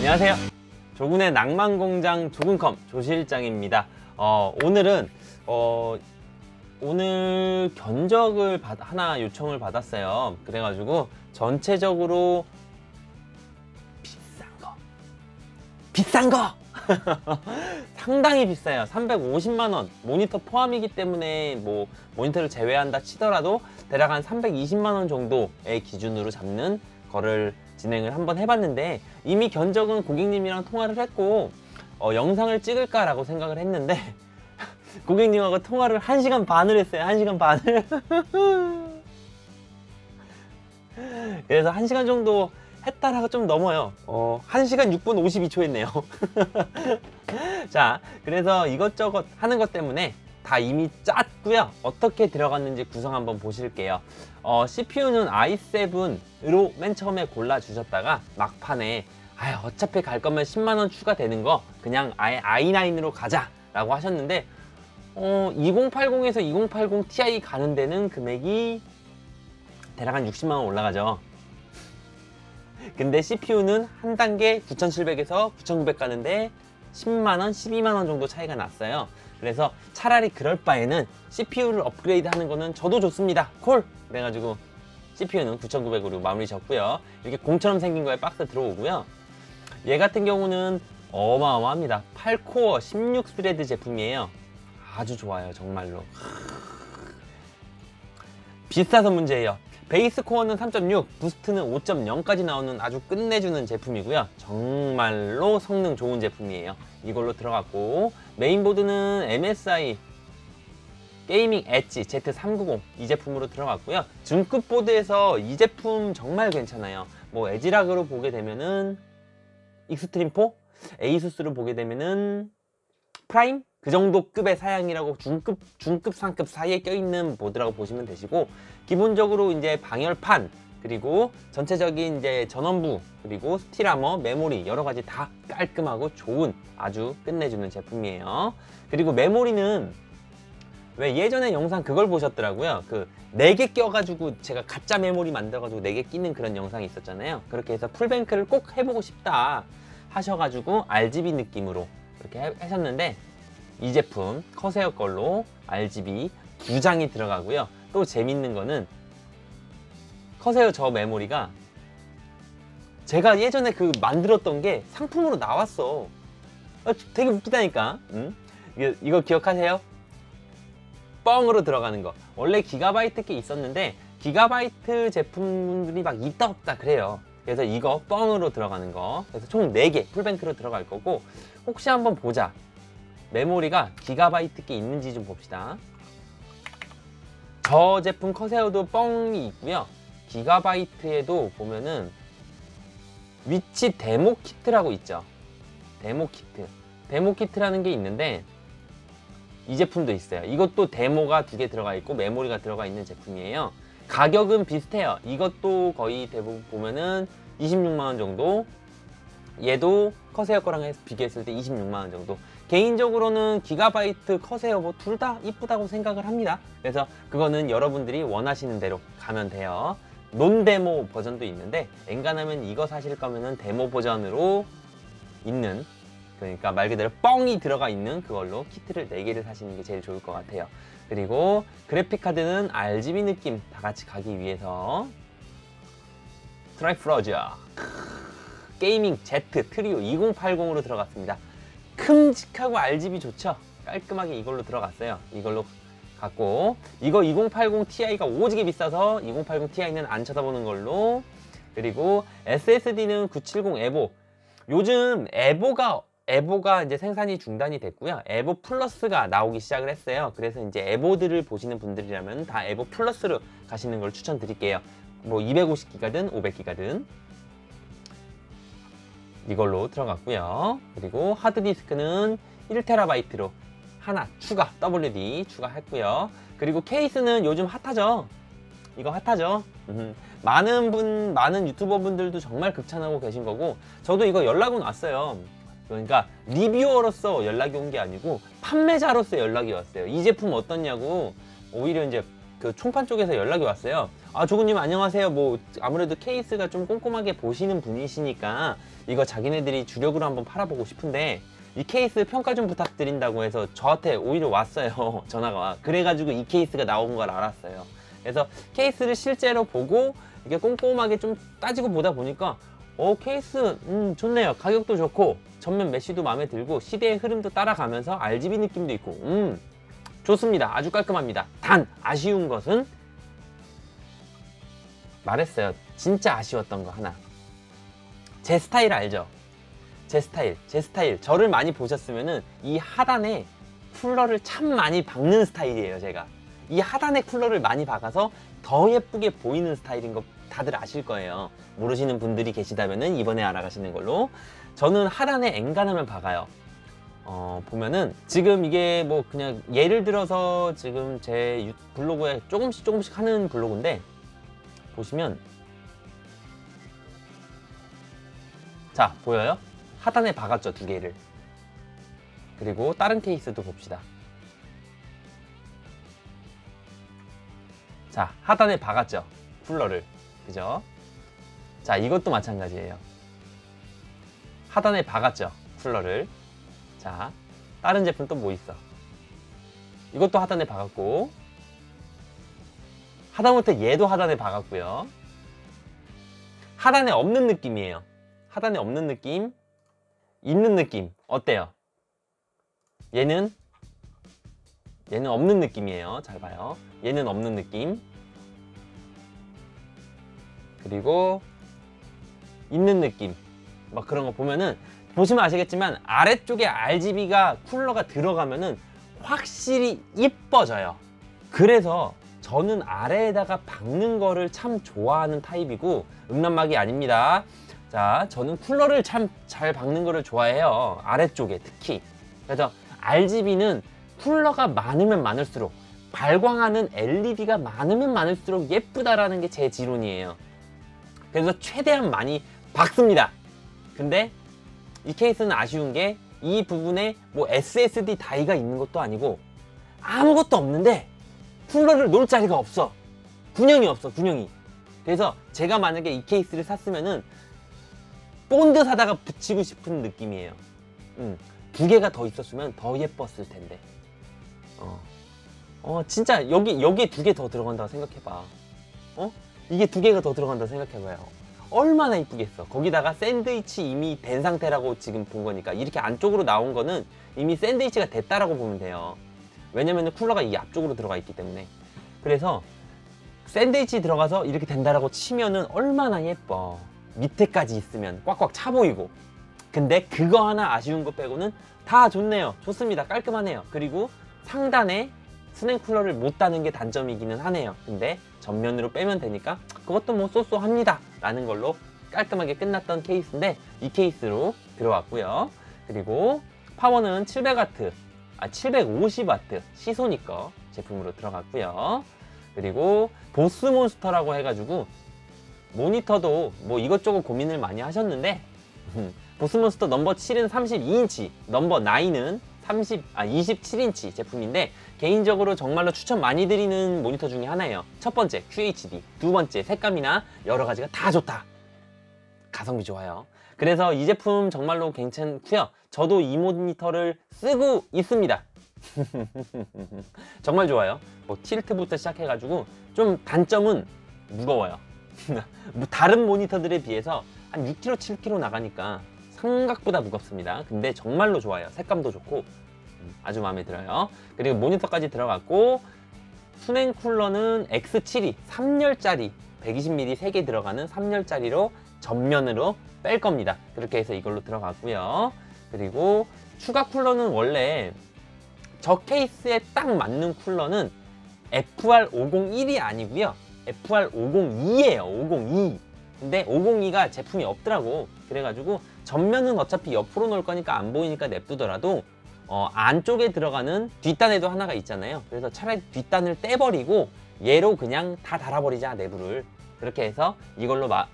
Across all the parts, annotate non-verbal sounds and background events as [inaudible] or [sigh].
안녕하세요. 조군의 낭만공장 조군컴 조실장입니다. 어, 오늘은 어, 오늘 견적을 받, 하나 요청을 받았어요. 그래가지고 전체적으로 비싼 거, 비싼 거 [laughs] 상당히 비싸요. 350만 원 모니터 포함이기 때문에 뭐 모니터를 제외한다 치더라도 대략 한 320만 원 정도의 기준으로 잡는 거를 진행을 한번 해봤는데 이미 견적은 고객님이랑 통화를 했고 어, 영상을 찍을까라고 생각을 했는데 [laughs] 고객님하고 통화를 1시간 반을 했어요. 1시간 반을. [laughs] 그래서 1시간 정도 했다라가 좀 넘어요. 어, 1시간 6분 52초 했네요. [laughs] 자, 그래서 이것저것 하는 것 때문에 다 이미 짰고요. 어떻게 들어갔는지 구성 한번 보실게요. 어, CPU는 i7으로 맨 처음에 골라 주셨다가 막판에 아유, 어차피 갈 거면 10만 원 추가되는 거 그냥 아예 i9으로 가자 라고 하셨는데 어, 2080에서 2080 Ti 가는 데는 금액이 대략 한 60만 원 올라가죠. 근데 CPU는 한 단계 9,700에서 9,900 가는데 10만원, 12만원 정도 차이가 났어요. 그래서 차라리 그럴 바에는 CPU를 업그레이드 하는 거는 저도 좋습니다. 콜! 그래가지고 CPU는 9,900으로 마무리 졌고요. 이렇게 공처럼 생긴 거에 박스 들어오고요. 얘 같은 경우는 어마어마합니다. 8코어 16스레드 제품이에요. 아주 좋아요, 정말로. 비싸서 문제예요. 베이스 코어는 3.6, 부스트는 5.0까지 나오는 아주 끝내주는 제품이고요. 정말로 성능 좋은 제품이에요. 이걸로 들어갔고 메인보드는 MSI 게이밍 엣지 Z390 이 제품으로 들어갔고요. 중급 보드에서 이 제품 정말 괜찮아요. 뭐 에지락으로 보게 되면은 익스트림 4, 에이수스로 보게 되면은 프라임 그 정도 급의 사양이라고 중급 중급 상급 사이에 껴있는 보드라고 보시면 되시고 기본적으로 이제 방열판 그리고 전체적인 이제 전원부 그리고 스틸아머 메모리 여러 가지 다 깔끔하고 좋은 아주 끝내주는 제품이에요. 그리고 메모리는 왜 예전에 영상 그걸 보셨더라고요. 그 4개 껴가지고 제가 가짜 메모리 만들어가지고 4개 끼는 그런 영상이 있었잖아요. 그렇게 해서 풀뱅크를 꼭 해보고 싶다 하셔가지고 RGB 느낌으로 이렇게 하셨는데 이 제품 커세어 걸로 RGB 두 장이 들어가고요. 또 재밌는 거는 커세어 저 메모리가 제가 예전에 그 만들었던 게 상품으로 나왔어. 아, 되게 웃기다니까. 응? 이거, 이거 기억하세요? 뻥으로 들어가는 거. 원래 기가바이트 게 있었는데 기가바이트 제품들이 막 있다 없다 그래요. 그래서 이거 뻥으로 들어가는 거. 그래서 총 4개 풀뱅크로 들어갈 거고 혹시 한번 보자. 메모리가 기가바이트 게 있는지 좀 봅시다. 저 제품 커세어도 뻥이 있고요. 기가바이트에도 보면은 위치 데모 키트라고 있죠. 데모 키트. 데모 키트라는 게 있는데 이 제품도 있어요. 이것도 데모가 두 개 들어가 있고 메모리가 들어가 있는 제품이에요. 가격은 비슷해요. 이것도 거의 대부분 보면은 26만 원 정도. 얘도 커세어 거랑 비교했을 때 26만 원 정도. 개인적으로는 기가바이트 커세어 뭐둘다 이쁘다고 생각을 합니다. 그래서 그거는 여러분들이 원하시는 대로 가면 돼요. 논 데모 버전도 있는데 엔간하면 이거 사실 거면은 데모 버전으로 있는 그러니까 말 그대로 뻥이 들어가 있는 그걸로 키트를 4개를 사시는 게 제일 좋을 것 같아요. 그리고 그래픽 카드는 RGB 느낌 다 같이 가기 위해서 트라이프러저 게이밍 Z 트리오 2080으로 들어갔습니다. 큼직하고 RGB 좋죠? 깔끔하게 이걸로 들어갔어요. 이걸로 갖고 이거 2080 Ti가 오지게 비싸서 2080 Ti는 안 쳐다보는 걸로 그리고 SSD는 970 에보 요즘 에보가 에보가 이제 생산이 중단이 됐고요. 에보 플러스가 나오기 시작을 했어요. 그래서 이제 에보들을 보시는 분들이라면 다 에보 플러스로 가시는 걸 추천드릴게요. 뭐 250기가든 500기가든 이걸로 들어갔고요. 그리고 하드디스크는 1TB로 하나 추가, WD 추가했고요. 그리고 케이스는 요즘 핫하죠? 이거 핫하죠? 음, 많은 분, 많은 유튜버 분들도 정말 극찬하고 계신 거고 저도 이거 연락은 왔어요. 그러니까 리뷰어로서 연락이 온 게 아니고 판매자로서 연락이 왔어요. 이 제품 어떻냐고 오히려 이제 그 총판 쪽에서 연락이 왔어요. 아 조구님 안녕하세요. 뭐 아무래도 케이스가 좀 꼼꼼하게 보시는 분이시니까 이거 자기네들이 주력으로 한번 팔아보고 싶은데 이 케이스 평가 좀 부탁드린다고 해서 저한테 오히려 왔어요. [laughs] 전화가 와. 그래가지고 이 케이스가 나온 걸 알았어요. 그래서 케이스를 실제로 보고 이게 꼼꼼하게 좀 따지고 보다 보니까 어 케이스 음 좋네요. 가격도 좋고 전면 메쉬도 마음에 들고 시대의 흐름도 따라가면서 RGB 느낌도 있고 음 좋습니다. 아주 깔끔합니다. 단 아쉬운 것은 말했어요. 진짜 아쉬웠던 거 하나. 제 스타일 알죠? 제 스타일, 제 스타일. 저를 많이 보셨으면 은 이 하단에 쿨러를 참 많이 박는 스타일이에요, 제가. 이 하단에 쿨러를 많이 박아서 더 예쁘게 보이는 스타일인 거 다들 아실 거예요. 모르시는 분들이 계시다면은 이번에 알아가시는 걸로. 저는 하단에 엔간하면 박아요. 어, 보면은 지금 이게 뭐 그냥 예를 들어서 지금 제 유- 블로그에 조금씩 조금씩 하는 블로그인데 보시면 자 보여요? 하단에 박았죠 두 개를. 그리고 다른 케이스도 봅시다. 자 하단에 박았죠 쿨러를. 그죠? 자 이것도 마찬가지예요. 하단에 박았죠 쿨러를 자 다른 제품 또 뭐 있어? 이것도 하단에 박았고 하다못해 얘도 하단에 박았고요. 하단에 없는 느낌이에요. 하단에 없는 느낌 있는 느낌 어때요? 얘는? 얘는 없는 느낌이에요. 잘 봐요. 얘는 없는 느낌. 그리고 있는 느낌. 막 그런 거 보면은 보시면 아시겠지만 아래쪽에 RGB가 쿨러가 들어가면 은 확실히 이뻐져요. 그래서 저는 아래에다가 박는 거를 참 좋아하는 타입이고 음란막이 아닙니다. 자 저는 쿨러를 참 잘 박는 거를 좋아해요. 아래쪽에 특히. 그래서 RGB는 쿨러가 많으면 많을수록 발광하는 LED가 많으면 많을수록 예쁘다라는 게 제 지론이에요. 그래서 최대한 많이 박습니다. 근데 이 케이스는 아쉬운 게 이 부분에 뭐 SSD 다이가 있는 것도 아니고 아무것도 없는데 쿨러를 놓을 자리가 없어. 군형이 없어 군형이. 그래서 제가 만약에 이 케이스를 샀으면은 본드 사다가 붙이고 싶은 느낌이에요. 음, 두 개가 더 있었으면 더 예뻤을 텐데. 어, 어 진짜 여기 여기에 두 개 더 들어간다고 생각해봐. 어? 이게 두 개가 더 들어간다고 생각해봐요 얼마나 이쁘겠어. 거기다가 샌드위치 이미 된 상태라고 지금 본 거니까. 이렇게 안쪽으로 나온 거는 이미 샌드위치가 됐다라고 보면 돼요. 왜냐면 쿨러가 이 앞쪽으로 들어가 있기 때문에. 그래서 샌드위치 들어가서 이렇게 된다라고 치면은 얼마나 예뻐. 밑에까지 있으면 꽉꽉 차 보이고. 근데 그거 하나 아쉬운 거 빼고는 다 좋네요. 좋습니다. 깔끔하네요. 그리고 상단에 수냉 쿨러를 못 다는 게 단점이기는 하네요. 근데 전면으로 빼면 되니까 그것도 뭐 쏘쏘합니다. 라는 걸로 깔끔하게 끝났던 케이스인데 이 케이스로 들어왔고요. 그리고 파워는 700W 아 750W 시소니 거 제품으로 들어갔고요. 그리고 보스몬스터라고 해가지고 모니터도 뭐 이것저것 고민을 많이 하셨는데 [laughs] 보스몬스터 넘버 7은 32인치 넘버 9은 30, 아 27인치 제품인데 개인적으로 정말로 추천 많이 드리는 모니터 중에 하나예요. 첫 번째 QHD 두 번째 색감이나 여러 가지가 다 좋다. 가성비 좋아요. 그래서 이 제품 정말로 괜찮고요. 저도 이 모니터를 쓰고 있습니다. [laughs] 정말 좋아요. 뭐 틸트부터 시작해가지고 좀 단점은 무거워요. [laughs] 뭐 다른 모니터들에 비해서 한 6kg, 7kg 나가니까 생각보다 무겁습니다. 근데 정말로 좋아요. 색감도 좋고 음, 아주 마음에 들어요. 그리고 모니터까지 들어갔고 수냉 쿨러는 X72 3열짜리 120mm 3개 들어가는 3열짜리로 전면으로 뺄 겁니다. 그렇게 해서 이걸로 들어갔고요. 그리고 추가 쿨러는 원래 저 케이스에 딱 맞는 쿨러는 FR501이 아니고요. FR502예요. 502. 근데 502가 제품이 없더라고. 그래가지고 전면은 어차피 옆으로 놓을 거니까 안 보이니까 냅두더라도 어, 안쪽에 들어가는 뒷단에도 하나가 있잖아요. 그래서 차라리 뒷단을 떼버리고 얘로 그냥 다 달아버리자 내부를 그렇게 해서 이걸로 마,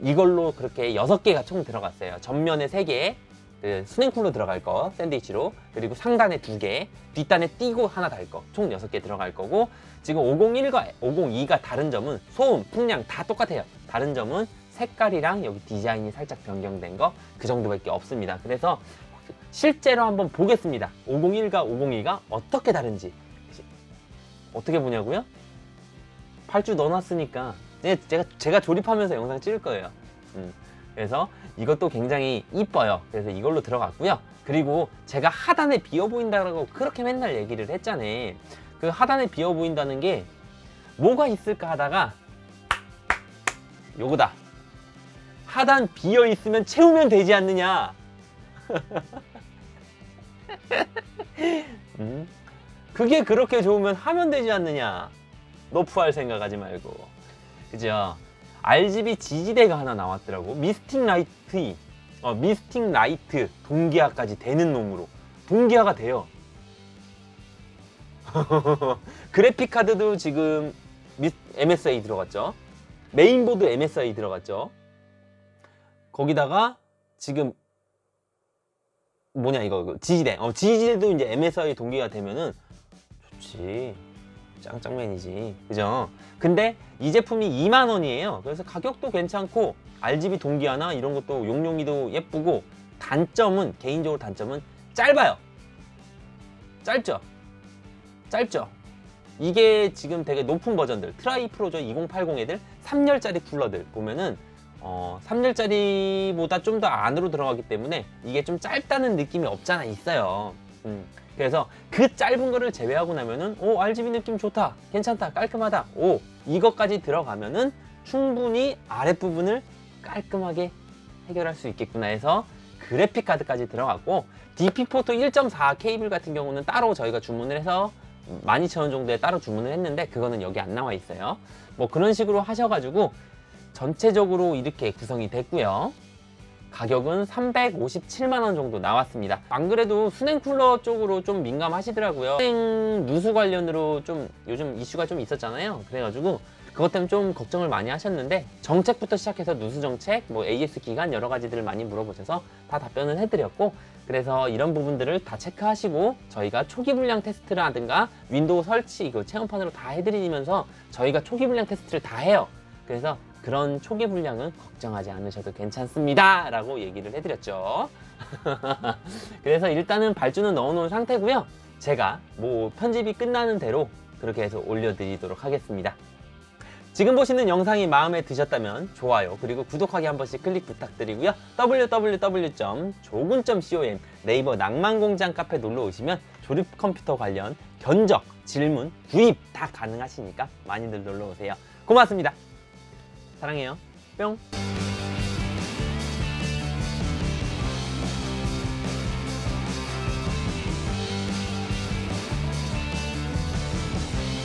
이걸로 그렇게 여섯 개가 총 들어갔어요. 전면에 세 개, 그 수냉쿨로 들어갈 거 샌드위치로 그리고 상단에 두 개, 뒷단에 띄고 하나 달 거, 총 여섯 개 들어갈 거고 지금 501과 502가 다른 점은 소음, 풍량 다 똑같아요. 다른 점은 색깔이랑 여기 디자인이 살짝 변경된 거 그 정도밖에 없습니다. 그래서 실제로 한번 보겠습니다. 501과 502가 어떻게 다른지 어떻게 보냐고요? 8주 넣어놨으니까 네, 제가 제가 조립하면서 영상 찍을 거예요. 음, 그래서 이것도 굉장히 이뻐요. 그래서 이걸로 들어갔고요. 그리고 제가 하단에 비어 보인다고 그렇게 맨날 얘기를 했잖아요. 그 하단에 비어 보인다는 게 뭐가 있을까 하다가 요거다. 하단 비어 있으면 채우면 되지 않느냐. [laughs] 음? 그게 그렇게 좋으면 하면 되지 않느냐. 너프할 생각하지 말고. 그죠? RGB 지지대가 하나 나왔더라고. 미스틱 라이트, 어, 미스틱 라이트 동기화까지 되는 놈으로. 동기화가 돼요. [laughs] 그래픽 카드도 지금 미- MSI 들어갔죠. 메인보드 MSI 들어갔죠. 거기다가 지금 뭐냐 이거 지지대. 어, 지지대도 이제 MSI 동기화 되면은 좋지. 짱짱맨이지. 그죠? 근데 이 제품이 2만 원이에요. 그래서 가격도 괜찮고 RGB 동기화나 이런 것도 용량이도 예쁘고 단점은 개인적으로 단점은 짧아요. 짧죠? 짧죠? 이게 지금 되게 높은 버전들 트라이 프로죠 2080 애들 3열짜리 쿨러들 보면은 어, 3열짜리보다 좀 더 안으로 들어가기 때문에 이게 좀 짧다는 느낌이 없잖아 있어요. 음, 그래서 그 짧은 거를 제외하고 나면은 오 RGB 느낌 좋다 괜찮다 깔끔하다 오 이것까지 들어가면은 충분히 아랫부분을 깔끔하게 해결할 수 있겠구나 해서 그래픽 카드까지 들어갔고 DP4 1.4 케이블 같은 경우는 따로 저희가 주문을 해서 12,000원 정도에 따로 주문을 했는데 그거는 여기 안 나와 있어요 뭐 그런 식으로 하셔가지고 전체적으로 이렇게 구성이 됐고요 가격은 357만 원 정도 나왔습니다. 안 그래도 수냉 쿨러 쪽으로 좀 민감하시더라고요. 수냉 누수 관련으로 좀 요즘 이슈가 좀 있었잖아요. 그래가지고 그것 때문에 좀 걱정을 많이 하셨는데 정책부터 시작해서 누수 정책, 뭐 AS 기간 여러 가지들을 많이 물어보셔서 다 답변을 해드렸고 그래서 이런 부분들을 다 체크하시고 저희가 초기 불량 테스트라든가 윈도우 설치 그 체험판으로 다 해드리면서 저희가 초기 불량 테스트를 다 해요. 그래서 그런 초기 불량은 걱정하지 않으셔도 괜찮습니다. 라고 얘기를 해드렸죠. [laughs] 그래서 일단은 발주는 넣어놓은 상태고요. 제가 뭐 편집이 끝나는 대로 그렇게 해서 올려드리도록 하겠습니다. 지금 보시는 영상이 마음에 드셨다면 좋아요 그리고 구독하기 한 번씩 클릭 부탁드리고요 www.조군.com 네이버 낭만공장 카페 놀러 오시면 조립 컴퓨터 관련 견적, 질문, 구입 다 가능하시니까 많이들 놀러 오세요 고맙습니다 사랑해요. 뿅